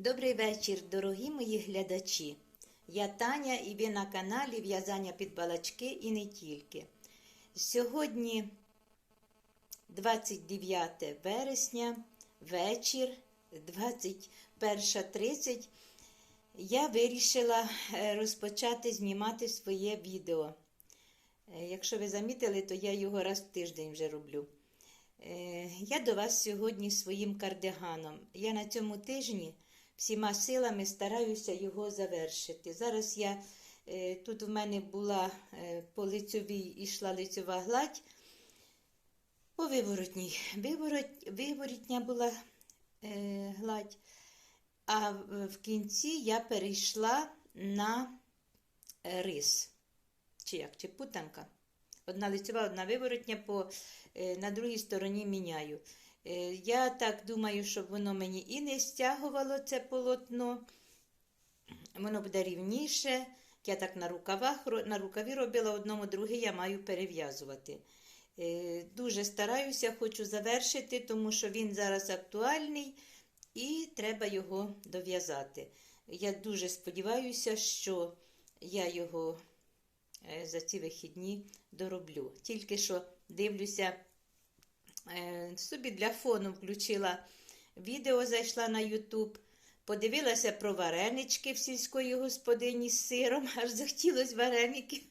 Добрий вечір, дорогі мої глядачі. Я Таня і ви на каналі В'язання під балачки і не тільки. Сьогодні 29 вересня, вечір, 21.30. Я вирішила е, розпочати знімати своє відео. Е, Якщо ви замітили, то я його раз в тиждень вже роблю. Е, Я до вас сьогодні своїм кардиганом. Я на цьому тижні всіма силами стараюся його завершити. Зараз я е, тут у мене була е, по лицьовій ішла лицьова гладь, по виворотній. Виворот, виворотня була е, гладь, а в в кінці я перейшла на рис. Чи як, чи путанка. Одна лицьова, одна виворотня, по, на другій стороні міняю. Е, Я так думаю, щоб воно мені і не стягувало це полотно. Воно буде рівніше. Я так на рукавах, на рукаві робила одному, друге я маю перев'язувати. Е, Дуже стараюся, хочу завершити, тому що він зараз актуальний і треба його дов'язати. Я дуже сподіваюся, що я його е, за ці вихідні дороблю. Тільки що дивлюся, собі для фону включила відео, зайшла на YouTube, подивилася про варенички в сільської господині з сиром, аж захотілося вареників.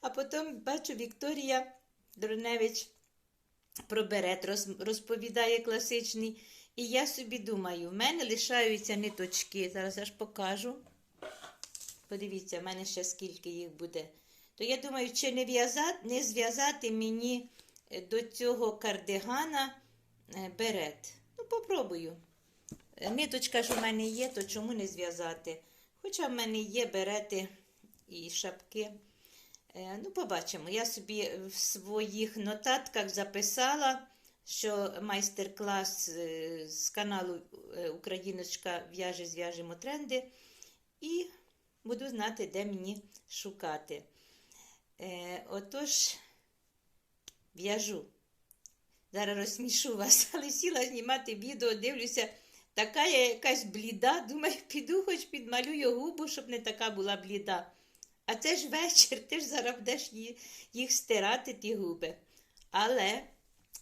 А потім бачу, Вікторія Дроневич про берет розповідає класичний. І я собі думаю, в мене лишаються ниточки. Зараз аж покажу. Подивіться, в мене ще скільки їх буде. То я думаю, чи не, в'язати, не зв'язати мені е, до цього кардигана е, берет. Ну, попробую. Е, Ниточка ж у мене є, то чому не зв'язати? Хоча в мене є берети і шапки. Е, Ну, побачимо. Я собі в своїх нотатках записала, що майстер-клас е, з каналу е, Україночка в'яже, зв'яжемо тренди. І буду знати, де мені шукати. Е, отож, в'яжу. Зараз розсмішу вас, але сіла знімати відео, дивлюся, така я якась бліда. Думаю, піду хоч підмалюю губу, щоб не така була бліда. А це ж вечір, ти ж зараз будеш їх стирати, ті губи. Але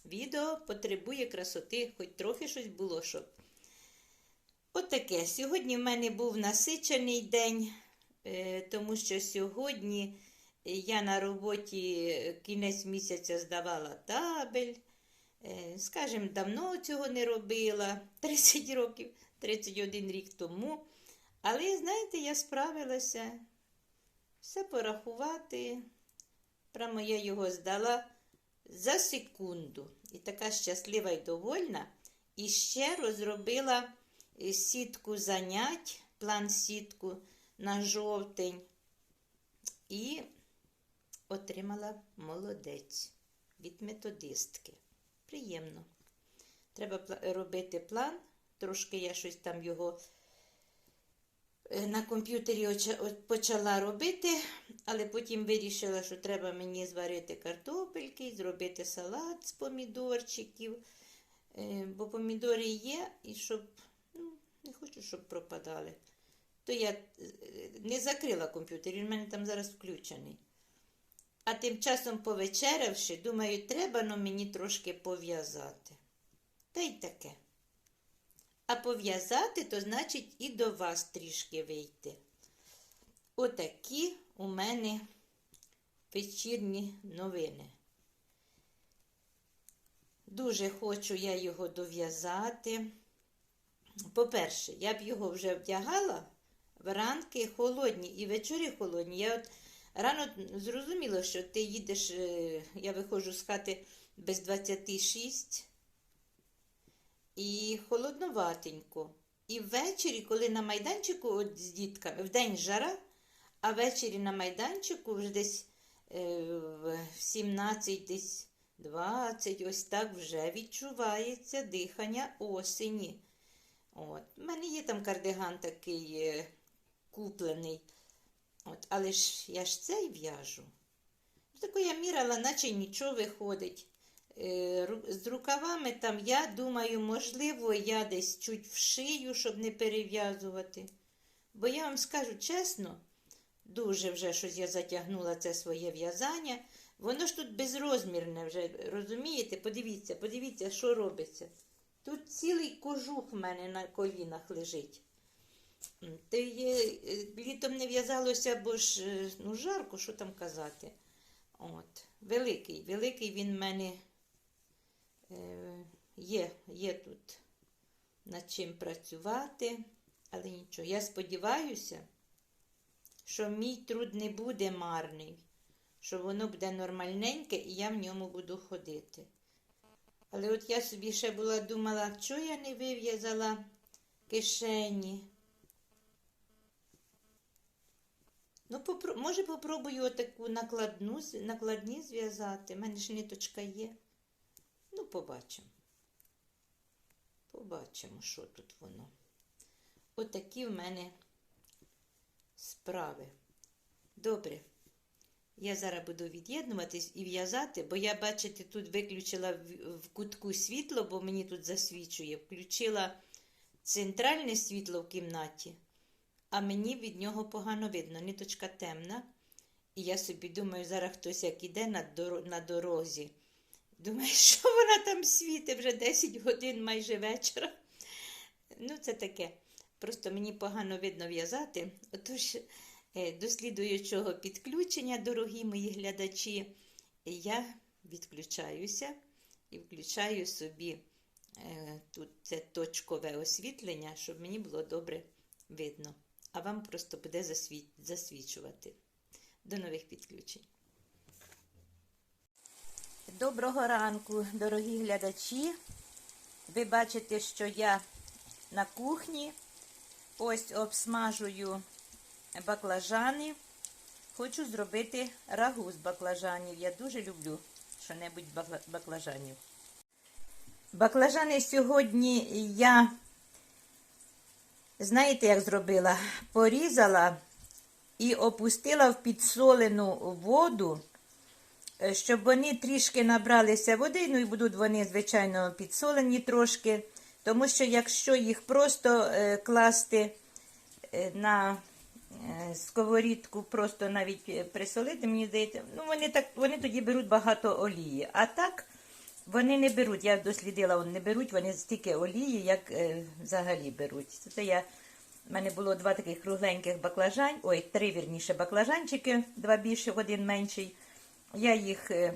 відео потребує красоти, хоч трохи щось було, щоб. От. Сьогодні в мене був насичений день, е, тому що сьогодні я на роботі е, кінець місяця здавала табель. Е, Скажем, давно цього не робила, 30 років, 31 рік тому. Але, знаєте, я справилася все порахувати. Прямо я його здала за секунду. І така щаслива і довольна. І ще розробила е, сітку занять, план сітку на жовтень. І отримала молодець від методистки. Приємно. Треба робити план. Трошки я щось там його е, на комп'ютері почала робити, але потім вирішила, що треба мені зварити картопельки, зробити салат з помідорчиків, е, бо помідори є, і щоб ну, не хочу, щоб пропадали. То я е, не закрила комп'ютер, він в мене там зараз включений. А тим часом, повечерявши, думаю, треба ну, мені трошки пов'язати. Та й таке. А пов'язати, то значить і до вас трішки вийти. Отакі у мене вечірні новини. Дуже хочу я його дов'язати. По-перше, я б його вже вдягала вранки холодні і вечорі холодні. Я от рано зрозуміла, що ти їдеш, е, я виходжу з хати без 26 і холодноватенько. І ввечері, коли на майданчику от з дітками, вдень жара, а ввечері на майданчику вже десь е, в 17, десь 20, ось так вже відчувається дихання осені. От. У мене є там кардиган такий е, куплений. От. Але ж я ж цей в'яжу. Таку я наче нічого виходить. Е, З рукавами там, я думаю, можливо, я десь чуть вшию, щоб не перев'язувати. Бо я вам скажу чесно, дуже вже щось я затягнула це своє в'язання. Воно ж тут безрозмірне вже, розумієте? Подивіться, подивіться, що робиться. Тут цілий кожух в мене на колінах лежить. Є, е, літом не в'язалося, бо ж е, ну, жарко, що там казати. От. Великий, великий він в мене е, є, є тут над чим працювати, але нічого. Я сподіваюся, що мій труд не буде марний, що воно буде нормальненьке і я в ньому буду ходити. Але от я собі ще була думала, що я не вив'язала кишені. Ну, попро... може, попробую отаку накладну, накладні зв'язати. У мене ж ниточка є. Ну, побачимо. Побачимо, що тут воно. Отакі в мене справи. Добре. Я зараз буду від'єднуватись і в'язати, бо я, бачите, тут виключила в- кутку світло, бо мені тут засвічує. Включила центральне світло в кімнаті, а мені від нього погано видно. Ниточка темна. І я собі думаю, зараз хтось як іде на, доро- на дорозі. Думаю, що вона там світить вже 10 годин майже вечора. Ну, це таке. Просто мені погано видно в'язати. Отож, е, до слідуючого підключення, дорогі мої глядачі, я відключаюся і включаю собі е, тут це точкове освітлення, щоб мені було добре видно. А вам просто буде засвічувати. До нових підключень. Доброго ранку, дорогі глядачі. Ви бачите, що я на кухні. Ось обсмажую баклажани. Хочу зробити рагу з баклажанів. Я дуже люблю що-небудь баклажанів. Баклажани сьогодні я, знаєте, як зробила? Порізала і опустила в підсолену воду, е, щоб вони трішки набралися води, ну і будуть вони, звичайно, підсолені трошки. Тому що якщо їх просто е, класти е, на сковорідку, просто навіть присолити, мені здається, ну вони так вони тоді беруть багато олії. А так вони не беруть. Я дослідила, вони не беруть, вони стільки олії, як е, взагалі беруть. Це я у мене було два таких кругленьких баклажань, ой, три вірніше баклажанчики, два більших, один менший. Я їх е,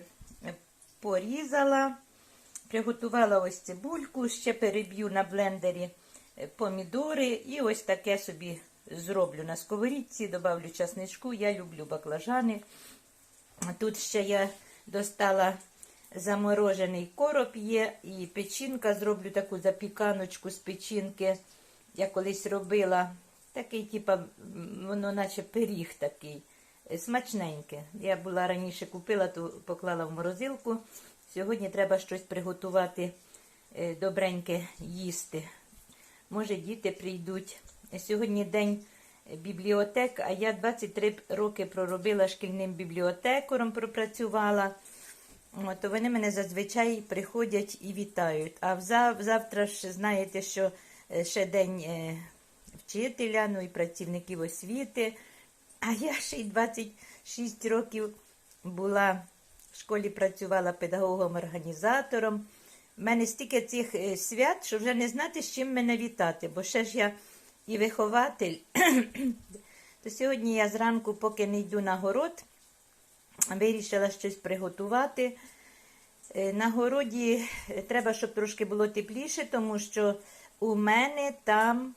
порізала, приготувала ось цибульку, ще переб'ю на блендері е, помідори і ось таке собі зроблю на сковорідці, добавлю часничку. Я люблю баклажани. Тут ще я достала заморожений короб є і печінка. Зроблю таку запіканочку з печінки. Я колись робила такий, типа, воно наче пиріг такий. е, Смачненьке. Я була раніше купила, то поклала в морозилку. Сьогодні треба щось приготувати е, добреньке їсти. Може, діти прийдуть. Сьогодні день бібліотек, а я 23 роки проробила шкільним бібліотекарем, пропрацювала. То вони мене зазвичай приходять і вітають. А взав- завтра ж знаєте, що е, ще день е, вчителя, ну і працівників освіти. А я ще й 26 років була в школі, працювала педагогом-організатором. У мене стільки цих е, свят, що вже не знати, з чим мене вітати, бо ще ж я і вихователь. То сьогодні я зранку, поки не йду на город, вирішила щось приготувати. Е, На городі е, треба, щоб трошки було тепліше, тому що у мене там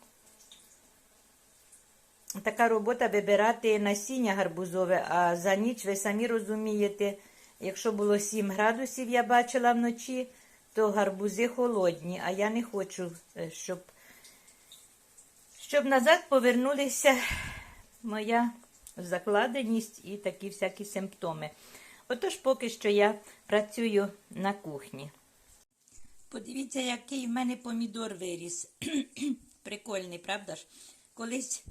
така робота вибирати насіння гарбузове, а за ніч ви самі розумієте, якщо було 7 градусів, я бачила вночі, то гарбузи холодні, а я не хочу, е, щоб, щоб назад повернулися моя закладеність і такі всякі симптоми. Отож, поки що я працюю на кухні. Подивіться, який в мене помідор виріс. Прикольний, правда ж? Колись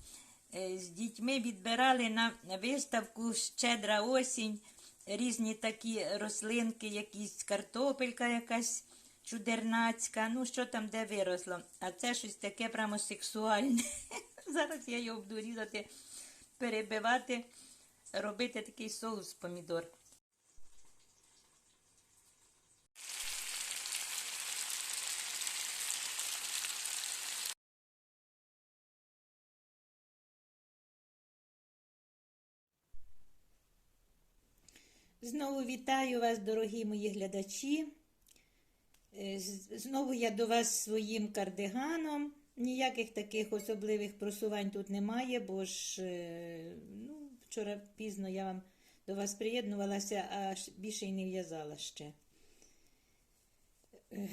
е, з дітьми відбирали на виставку щедра осінь різні такі рослинки, якісь картопелька якась чудернацька, ну що там де виросло. А це щось таке прямо сексуальне. Зараз я його буду різати, перебивати, робити такий соус помідор. Знову вітаю вас, дорогі мої глядачі. Е, Знову я до вас своїм кардиганом. Ніяких таких особливих просувань тут немає, бо ж е, ну, вчора пізно я вам до вас приєднувалася, а більше й не в'язала ще. Е,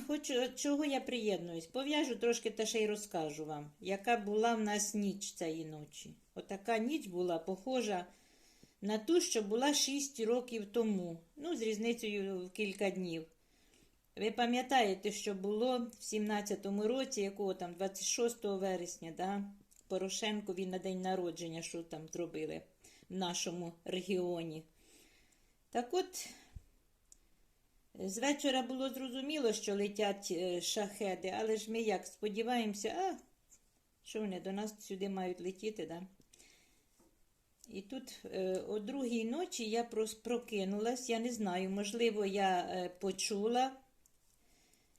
Хочу, чого я приєднуюсь? Пов'яжу трошки та ще й розкажу вам, яка була в нас ніч цієї ночі. Отака ніч була похожа на ту, що була 6 років тому, ну, з різницею в кілька днів. Ви пам'ятаєте, що було в 17-му році, якого там 26 вересня, да? Порошенкові на день народження, що там зробили в нашому регіоні. Так от, з вечора було зрозуміло, що летять е, шахеди, але ж ми як сподіваємося, а що вони до нас сюди мають летіти, да? І тут е, о другій ночі я прокинулась, я не знаю, можливо, я е, почула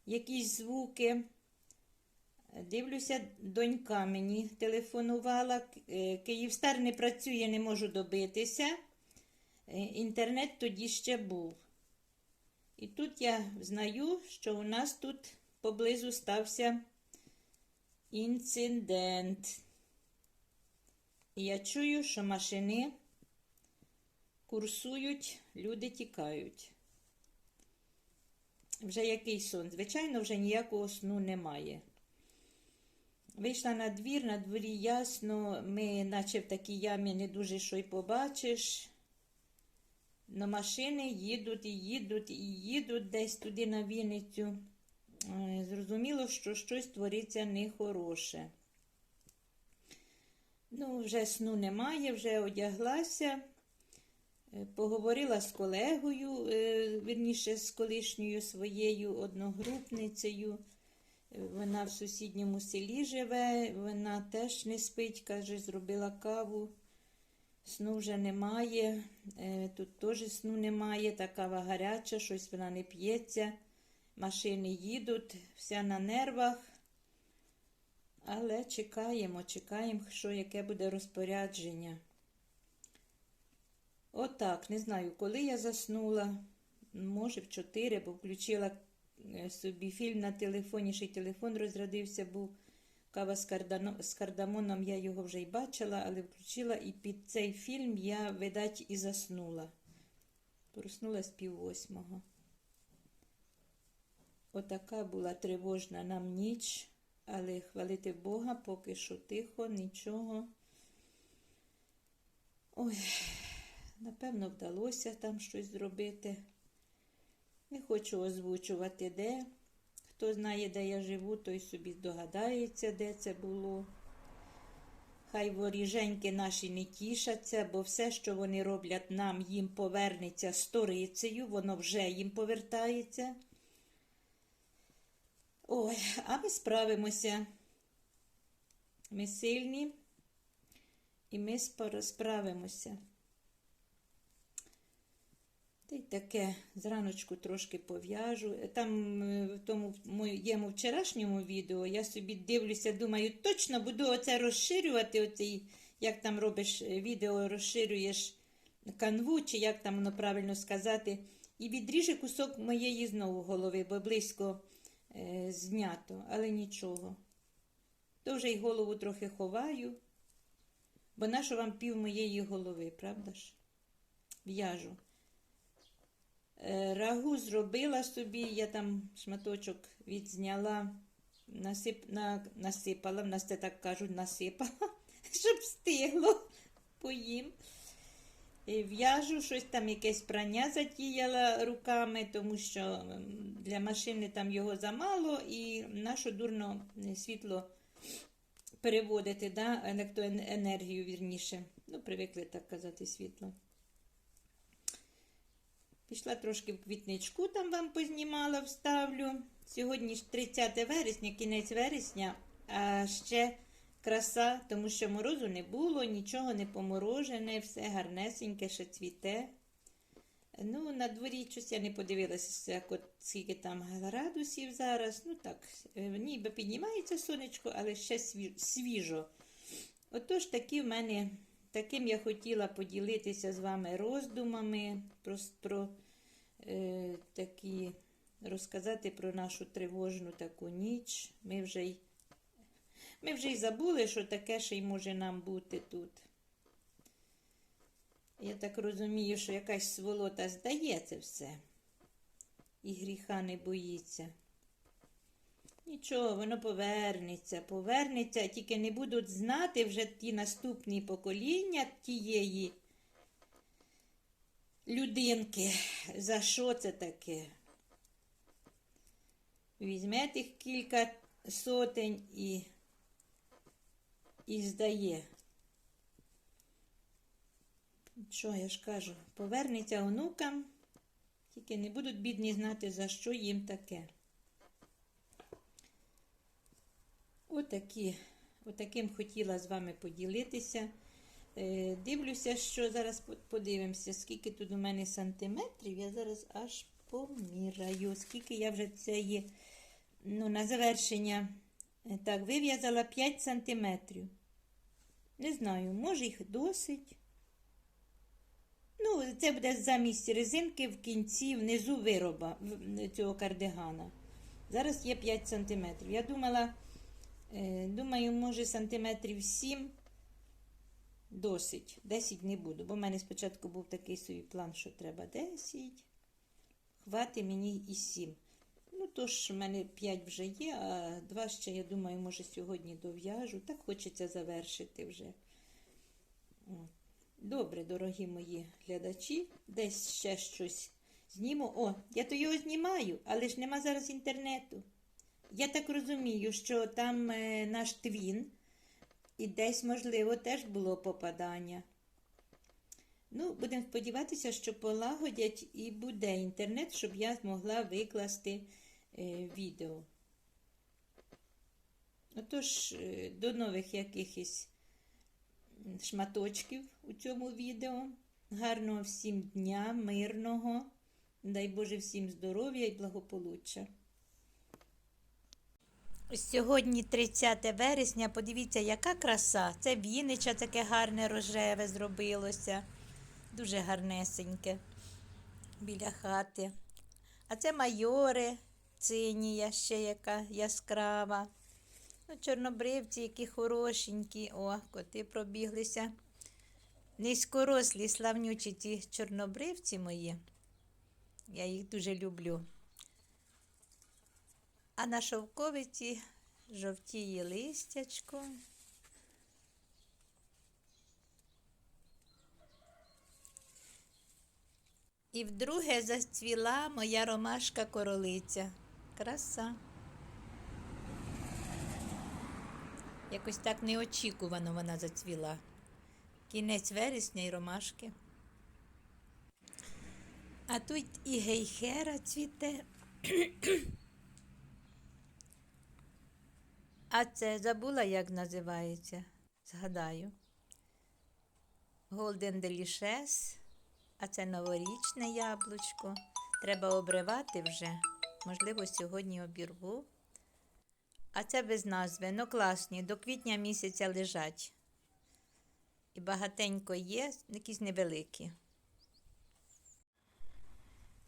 якісь звуки. Дивлюся, донька мені телефонувала. Е, Київстар не працює, не можу добитися. Е, Інтернет тоді ще був. І тут я знаю, що у нас тут поблизу стався інцидент. І я чую, що машини курсують, люди тікають. Вже який сон? Звичайно, вже ніякого сну немає. Вийшла на двір, на дворі ясно, ми, наче в такій ямі, не дуже що й побачиш. Но машини їдуть і їдуть і їдуть десь туди на Вінницю. Е, Зрозуміло, що щось твориться нехороше. Ну, вже сну немає, вже одяглася. Е, Поговорила з колегою, е, вірніше, з колишньою своєю одногрупницею. Е, Вона в сусідньому селі живе, вона теж не спить, каже, зробила каву. Сну вже немає, тут теж сну немає, та кава гаряча, щось вона не п'ється. Машини їдуть, вся на нервах. Але чекаємо, чекаємо, що яке буде розпорядження. Отак, не знаю, коли я заснула, може в 4, бо включила е, собі фільм на телефоні, ще й телефон розрядився, був кава з, кардамоном, я його вже й бачила, але включила і під цей фільм я, видать, і заснула. Проснулась пів восьмого. Отака була тривожна нам ніч, але хвалити Бога, поки що тихо, нічого. Ой, напевно, вдалося там щось зробити. Не хочу озвучувати де. Хто знає, де я живу, той собі здогадається, де це було. Хай воріженьки наші не тішаться, бо все, що вони роблять нам, їм повернеться сторицею, воно вже їм повертається. Ой, а ми справимося. Ми сильні, і ми справимося. Та й таке, зраночку трошки пов'яжу. Там е, в тому моєму вчорашньому відео я собі дивлюся, думаю, точно буду оце розширювати, оцей, як там робиш е, відео, розширюєш канву, чи як там воно правильно сказати, і відріже кусок моєї знову голови, бо близько е, знято, але нічого. То вже й голову трохи ховаю, бо нащо вам пів моєї голови, правда ж? В'яжу. Е, Рагу зробила собі, я там шматочок відзняла, насип, на, насипала, в нас це так кажуть, насипала, щоб встигло поїм. І В'яжу щось там якесь прання затіяла руками, тому що для машини там його замало і нащо дурно е, світло переводити, да? електроенергію вірніше. Ну, привикли так казати світло. Пішла трошки в квітничку, там вам познімала, вставлю. Сьогодні ж 30 вересня, кінець вересня, а ще краса, тому що морозу не було, нічого не поморожене, все гарнесеньке, ще цвіте. Ну, на дворі щось я не подивилася, скільки там градусів зараз. Ну так, е, ніби піднімається сонечко, але ще свіжо. Отож, такі в мене, таким я хотіла поділитися з вами роздумами, про, про е, такі, розказати про нашу тривожну таку ніч. Ми вже й, ми вже й забули, що таке ще й може нам бути тут. Я так розумію, що якась сволота здає це все. І гріха не боїться. Нічого, воно повернеться, повернеться, тільки не будуть знати вже ті наступні покоління тієї людинки, за що це таке. Візьме тих кілька сотень і, і здає. Що я ж кажу, повернеться онукам, тільки не будуть бідні знати, за що їм таке. Отакі, отаким хотіла з вами поділитися. Е, дивлюся, що зараз подивимося, скільки тут у мене сантиметрів. Я зараз аж поміряю, скільки я вже це є. Ну, на завершення. Е, Так, вив'язала 5 сантиметрів. Не знаю, може їх досить. Ну, це буде замість резинки в кінці, внизу вироба цього кардигана. Зараз є 5 сантиметрів. Я думала, е, думаю, може сантиметрів 7 досить. 10 не буду, бо в мене спочатку був такий собі план, що треба 10. Хвати мені і 7. Ну, тож, в мене 5 вже є, а 2 ще, я думаю, може сьогодні дов'яжу. Так хочеться завершити вже. Добре, дорогі мої глядачі, десь ще щось зніму. О, я то його знімаю, але ж нема зараз інтернету. Я так розумію, що там е, наш твін, і десь, можливо, теж було попадання. Ну, будемо сподіватися, що полагодять і буде інтернет, щоб я змогла викласти е, відео. Отож, е, до нових якихось шматочків у цьому відео. Гарного всім дня, мирного. Дай Боже всім здоров'я і благополуччя. Сьогодні 30 вересня. Подивіться, яка краса. Це Віннича таке гарне рожеве зробилося. Дуже гарнесеньке біля хати. А це майори, цинія ще яка яскрава. Ну, чорнобривці, які хорошенькі. О, коти пробіглися. Низькорослі, славнючі ті чорнобривці мої. Я їх дуже люблю. А на шовковиці жовтіє листячко. І вдруге зацвіла моя ромашка королиця. Краса. Якось так неочікувано вона зацвіла. Кінець вересня і ромашки. А тут і гейхера цвіте. А це забула, як називається. Згадаю. Golden Delicious. А це новорічне яблучко. Треба обривати вже. Можливо, сьогодні обірву. А це без назви. Ну класні, до квітня місяця лежать. І багатенько є, якісь невеликі.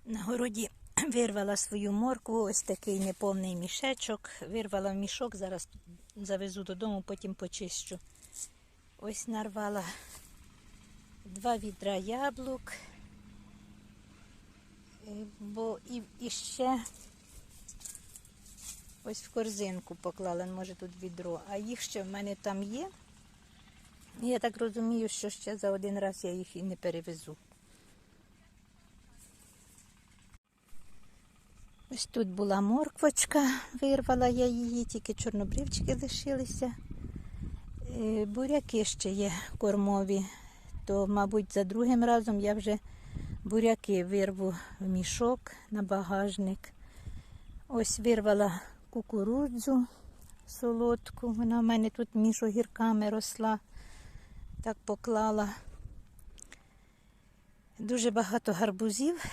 На городі вирвала свою моркву, ось такий неповний мішечок. Вирвала в мішок, зараз завезу додому, потім почищу. Ось нарвала два відра яблук. Бо і, і ще ось в корзинку поклала, може тут відро, а їх ще в мене там є. Я так розумію, що ще за один раз я їх і не перевезу. Ось тут була морквочка, вирвала я її, тільки чорнобривчики лишилися. Е, Буряки ще є кормові, то, мабуть, за другим разом я вже Буряки вирву в мішок на багажник. Ось вирвала кукурудзу солодку. Вона в мене тут між огірками росла. Так поклала. Дуже багато гарбузів.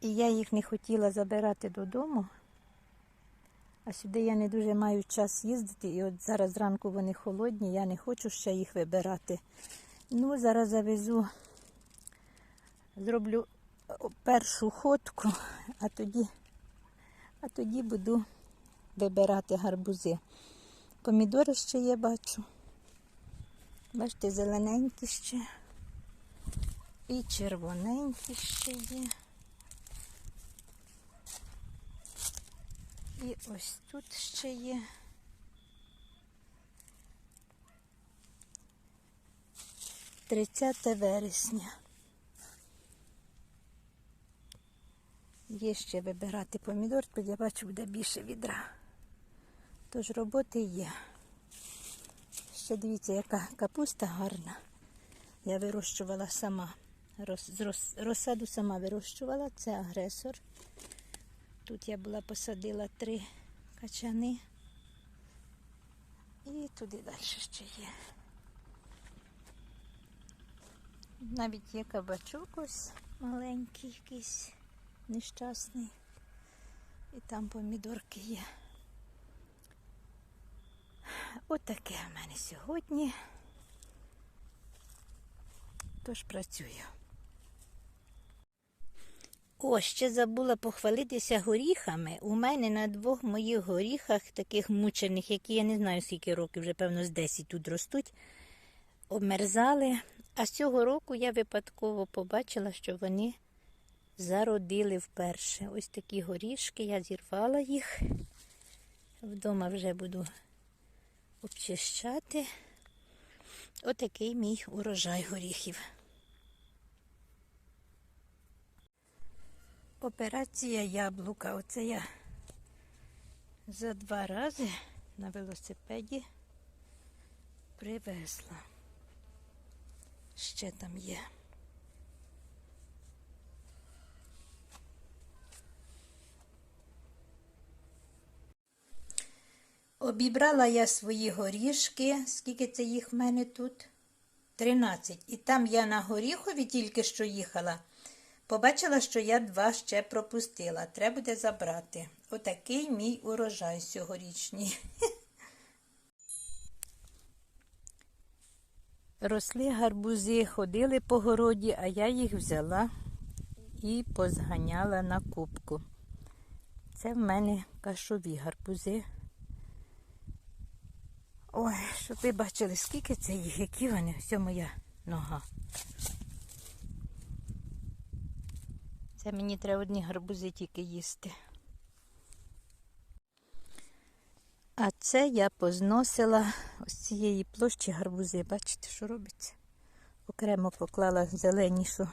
І я їх не хотіла забирати додому. А сюди я не дуже маю час їздити. І от зараз зранку вони холодні, я не хочу ще їх вибирати. Ну, зараз завезу, зроблю першу ходку, а тоді, а тоді буду вибирати гарбузи. Помідори ще є, бачу. Бачите, зелененькі ще. І червоненькі ще є. І ось тут ще є. Тридцяте вересня. Є ще вибирати помідор, тут я бачу, буде більше відра. Тож роботи є. Ще дивіться, яка капуста гарна. Я вирощувала сама. Рос, з рос, розсаду сама вирощувала, це агресор. Тут я була посадила три качани. І туди далі ще є. Навіть є кабачок ось маленький якийсь нещасний. І там помідорки є. Отаке в мене сьогодні. Тож працюю. О, ще забула похвалитися горіхами. У мене на двох моїх горіхах, таких мучених, які я не знаю, скільки років, вже, певно, з 10 тут ростуть, обмерзали. А з цього року я випадково побачила, що вони зародили вперше. Ось такі горішки, я зірвала їх. Вдома вже буду обчищати. Отакий мій урожай горіхів. Операція яблука. Оце я за два рази на велосипеді привезла. Ще там є. Обібрала я свої горішки. Скільки це їх в мене тут? 13. І там я на горіхові тільки що їхала. Побачила, що я два ще пропустила. Треба буде забрати. Отакий мій урожай сьогорічний. Росли гарбузи, ходили по городі, а я їх взяла і позганяла на кубку. Це в мене кашові гарбузи. Ой, щоб ви бачили, скільки це їх, які вони, ось моя нога. Це мені треба одні гарбузи тільки їсти. А це я позносила ось цієї площі гарбузи. Бачите, що робиться? Окремо поклала зелені, що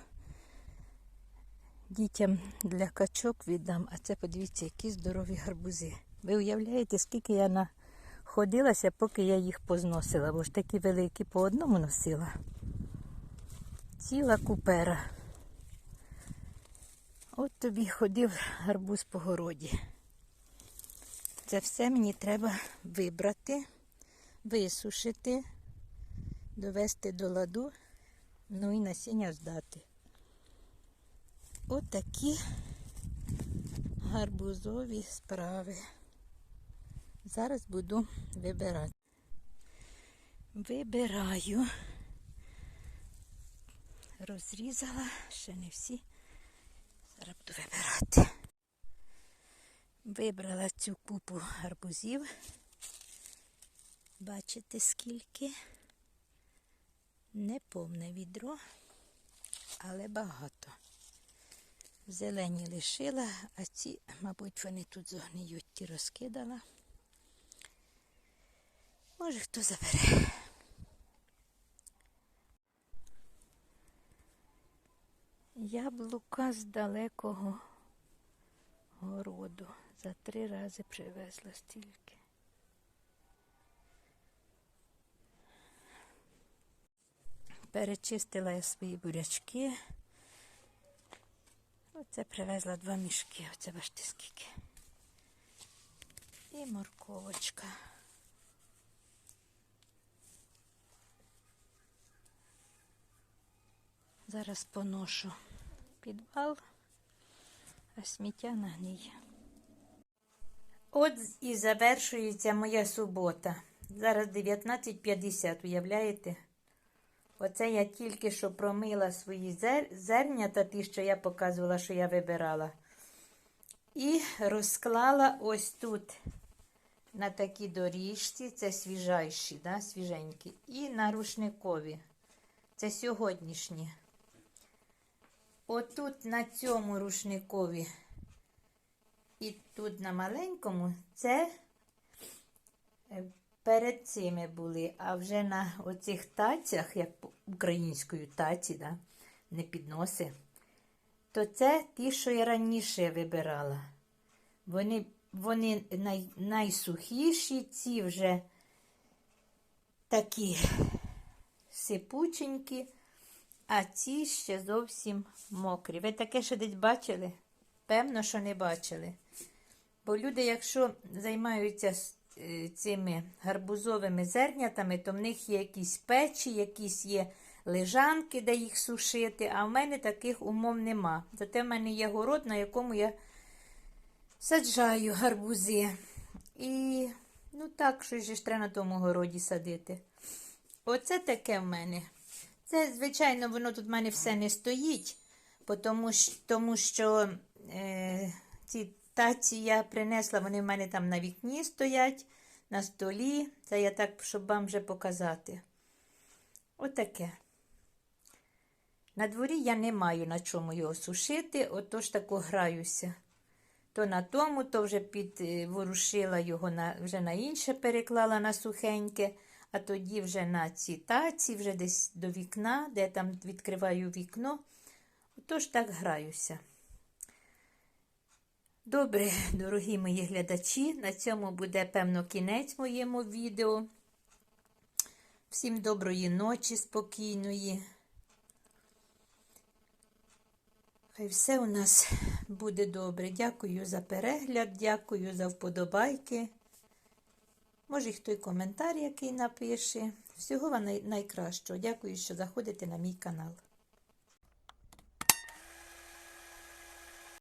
дітям для качок віддам, а це подивіться, які здорові гарбузи. Ви уявляєте, скільки я находилася, поки я їх позносила, бо ж такі великі по одному носила. Ціла купера. От тобі ходив гарбуз по городі. Це все мені треба вибрати, висушити, довести до ладу, ну і насіння здати. От такі гарбузові справи. Зараз буду вибирати. Вибираю. Розрізала, ще не всі. Зараз буду вибирати. Вибрала цю купу гарбузів. Бачите, скільки? Не повне відро, але багато. Зелені лишила, а ці, мабуть, вони тут зогниють, ті розкидала. Може, хто забере. Яблука з далекого городу. За три рази привезла стільки. Перечистила я свої бурячки. Оце привезла два мішки, оце бачите скільки. І морковочка. Зараз поношу підвал, а сміття нагніє. От і завершується моя субота. Зараз 19.50, уявляєте? Оце я тільки що промила свої зер... зернята, ті, що я показувала, що я вибирала. І розклала ось тут на такій доріжці, це свіжайші, да, свіженькі, і на рушникові. Це сьогоднішні. Отут на цьому рушникові. І тут на маленькому це е, перед цими були, а вже на оцих тацях, як українською таці, да, не підноси, то це ті, що я раніше вибирала. Вони, вони най, найсухіші, ці вже такі сипученькі, а ці ще зовсім мокрі. Ви таке ще десь бачили? Певно, що не бачили. Бо люди, якщо займаються е, цими гарбузовими зернятами, то в них є якісь печі, якісь є лежанки, де їх сушити, а в мене таких умов нема. Зате в мене є город, на якому я саджаю гарбузи. І ну так, що ж треба на тому городі садити. Оце таке в мене. Це, звичайно, воно тут в мене все не стоїть, тому, тому що е, ці таці я принесла, вони в мене там на вікні стоять, на столі. Це я так, щоб вам вже показати. Отаке. На дворі я не маю на чому його сушити, отож тако граюся. То на тому, то вже підворушила його на, вже на інше переклала на сухеньке, а тоді вже на ці таці, вже десь до вікна, де там відкриваю вікно. Отож так граюся. Добре, дорогі мої глядачі, на цьому буде певно кінець моєму відео. Всім доброї ночі, спокійної. Хай все у нас буде добре. Дякую за перегляд, дякую за вподобайки. Може, хто й коментар який напише. Всього вам найкращого. Дякую, що заходите на мій канал.